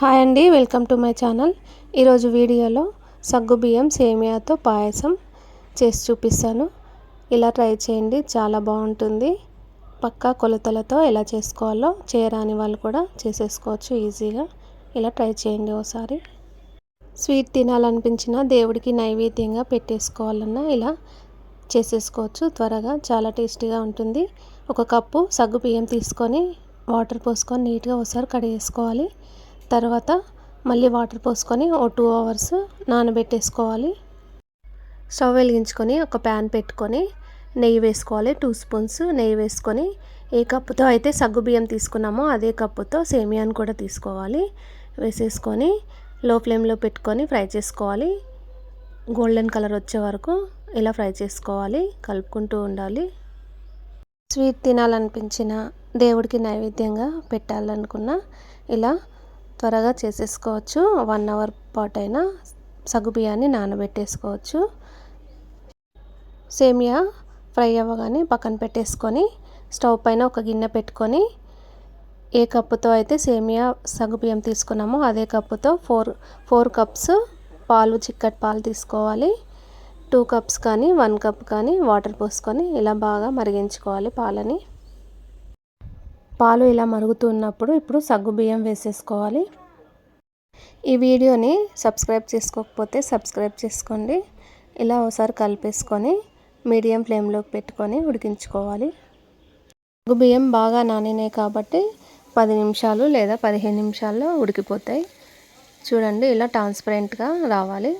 Hi అండి welcome to my channel. ఈరోజు వీడియోలో సగ్గుబియ్యం సేమియాతో పాయసం చేసి చూపిస్తాను. ఇలా ట్రై చేయండి చాలా బాగుంటుంది. పక్కా కొలతలతో ఎలా చేసుకోవాలో చేయరాని వాళ్ళు కూడా చేసేసుకోవచ్చు ఈజీగా. ఇలా ట్రై చేయండి ఒకసారి స్వీట్ తినాలనిపించిన దేవుడికి నైవేద్యంగా పెట్టేసుకోవాలన్నా ఇలా చేసేసుకోవచ్చు. త్వరగా చాలా టేస్టీగా ఉంటుంది. ఒక కప్పు సగ్గు బియ్యం తీసుకొని వాటర్ పోసుకొని నీట్గా ఒకసారి కడిగేసుకోవాలి. తర్వాత మళ్ళీ వాటర్ పోసుకొని ఓ టూ అవర్స్ నానబెట్టేసుకోవాలి. స్టవ్ వెలిగించుకొని ఒక ప్యాన్ పెట్టుకొని నెయ్యి వేసుకోవాలి. టూ స్పూన్స్ నెయ్యి వేసుకొని ఏ కప్పుతో అయితే సగ్గు బియ్యం తీసుకున్నామో అదే కప్పుతో సేమియాని కూడా తీసుకోవాలి. వేసేసుకొని లో ఫ్లేమ్లో పెట్టుకొని ఫ్రై చేసుకోవాలి. గోల్డెన్ కలర్ వచ్చే వరకు ఇలా ఫ్రై చేసుకోవాలి. కలుపుకుంటూ ఉండాలి. స్వీట్ తినాలనిపించిన దేవుడికి నైవేద్యంగా పెట్టాలనుకున్న ఇలా త్వరగా చేసేసుకోవచ్చు. వన్ అవర్ పాటు అయినా సగ్గుబియ్యాన్ని నానబెట్టేసుకోవచ్చు. సేమియా ఫ్రై అవ్వగానే పక్కన పెట్టేసుకొని స్టవ్ పైన ఒక గిన్నె పెట్టుకొని ఏ కప్పుతో అయితే సేమియా సగ్గుబియ్యం తీసుకున్నామో అదే కప్పుతో ఫోర్ ఫోర్ కప్స్ పాలు చిక్కటి పాలు తీసుకోవాలి. టూ కప్స్ కానీ వన్ కప్ కానీ వాటర్ పోసుకొని ఇలా బాగా మరిగించుకోవాలి పాలని. పాలు ఇలా మరుగుతున్నప్పుడు ఇప్పుడు సగ్గు బియ్యం వేసేసుకోవాలి. ఈ వీడియోని సబ్స్క్రైబ్ చేసుకోకపోతే సబ్స్క్రైబ్ చేసుకోండి. ఇలా ఒకసారి కలిపేసుకొని మీడియం ఫ్లేమ్లోకి పెట్టుకొని ఉడికించుకోవాలి. సగ్గు బియ్యం బాగా నానినాయి కాబట్టి పది నిమిషాలు లేదా పదిహేను నిమిషాల్లో ఉడికిపోతాయి. చూడండి ఇలా ట్రాన్స్పరెంట్గా రావాలి.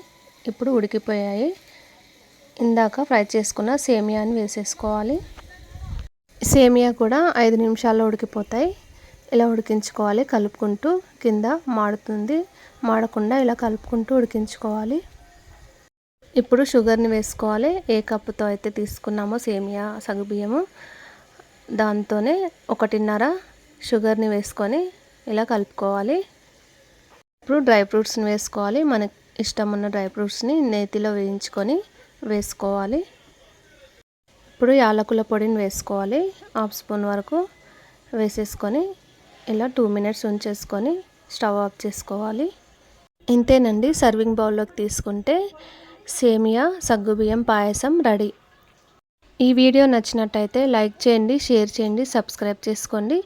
ఇప్పుడు ఉడికిపోయాయి. ఇందాక ఫ్రై చేసుకున్న సేమియాని వేసేసుకోవాలి. సేమియా కూడా ఐదు నిమిషాల్లో ఉడికిపోతాయి. ఇలా ఉడికించుకోవాలి. కలుపుకుంటూ కింద మాడుతుంది. మాడకుండా ఇలా కలుపుకుంటూ ఉడికించుకోవాలి. ఇప్పుడు షుగర్ని వేసుకోవాలి. ఏ కప్పుతో అయితే తీసుకున్నామో సేమియా సగుబియ్యము దాంతోనే ఒకటిన్నర షుగర్ని వేసుకొని ఇలా కలుపుకోవాలి. ఇప్పుడు డ్రై ఫ్రూట్స్ని వేసుకోవాలి. మనకి ఇష్టం ఉన్న డ్రై ఫ్రూట్స్ని నేతిలో వేయించుకొని వేసుకోవాలి. ఇప్పుడు యాలకుల పొడిని వేసుకోవాలి. హాఫ్ స్పూన్ వరకు వేసేసుకొని ఇలా టూ మినిట్స్ ఉంచేసుకొని స్టవ్ ఆఫ్ చేసుకోవాలి. ఇంతేనండి. సర్వింగ్ బౌల్లోకి తీసుకుంటే సేమియా సగ్గుబియ్యం పాయసం రెడీ. ఈ వీడియో నచ్చినట్టయితే లైక్ చేయండి షేర్ చేయండి సబ్స్క్రైబ్ చేసుకోండి.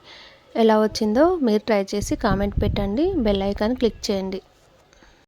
ఎలా వచ్చిందో మీరు ట్రై చేసి కామెంట్ పెట్టండి. బెల్ ఐకాన్ క్లిక్ చేయండి.